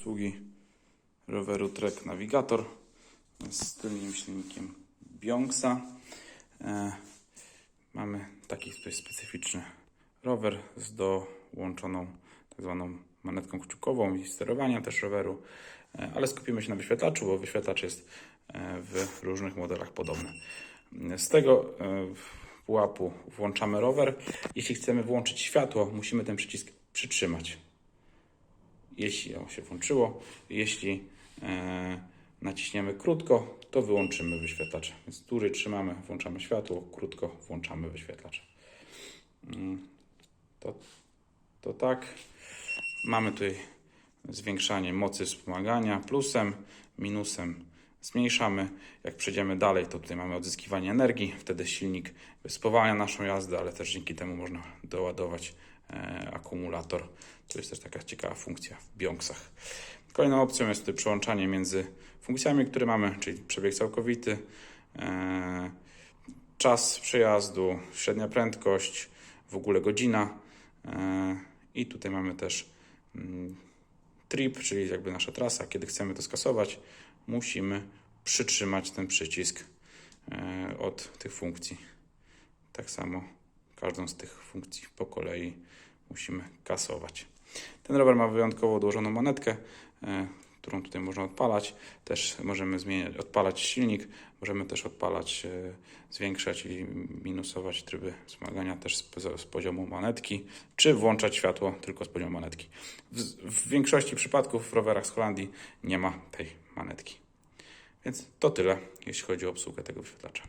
obsługi roweru Trek Navigator z tylnym silnikiem Bionxa. E, mamy taki dość specyficzny rower z dołączoną tak zwaną manetką kciukową i sterowania też roweru, e, ale skupimy się na wyświetlaczu, bo wyświetlacz jest e, w różnych modelach podobny. Z tego pułapu włączamy rower. Jeśli chcemy włączyć światło, musimy ten przycisk przytrzymać. Jeśli on się włączyło, jeśli e, naciśniemy krótko, to wyłączymy wyświetlacz. Więc dury trzymamy, włączamy światło, krótko włączamy wyświetlacz. Mm, To, to tak. Mamy tutaj zwiększanie mocy wspomagania plusem, minusem zmniejszamy. Jak przejdziemy dalej, to tutaj mamy odzyskiwanie energii. Wtedy silnik spowalnia naszą jazdę, ale też dzięki temu można doładować e, akumulator. To jest też taka ciekawa funkcja w Bionksach. Kolejną opcją jest tutaj przełączanie między funkcjami, które mamy, czyli przebieg całkowity, e, czas przejazdu, średnia prędkość, w ogóle godzina. E, I tutaj mamy też mm, trip, czyli jakby nasza trasa. Kiedy chcemy to skasować, musimy przytrzymać ten przycisk e, od tych funkcji. Tak samo każdą z tych funkcji po kolei musimy kasować. Ten rower ma wyjątkowo odłożoną manetkę, e, którą tutaj można odpalać. Też możemy zmieniać, odpalać silnik, możemy też odpalać, e, zwiększać i minusować tryby wspomagania też z, z poziomu manetki, czy włączać światło tylko z poziomu manetki. W, w większości przypadków w rowerach z Holandii nie ma tej manetki. Więc to tyle, jeśli chodzi o obsługę tego wyświetlacza.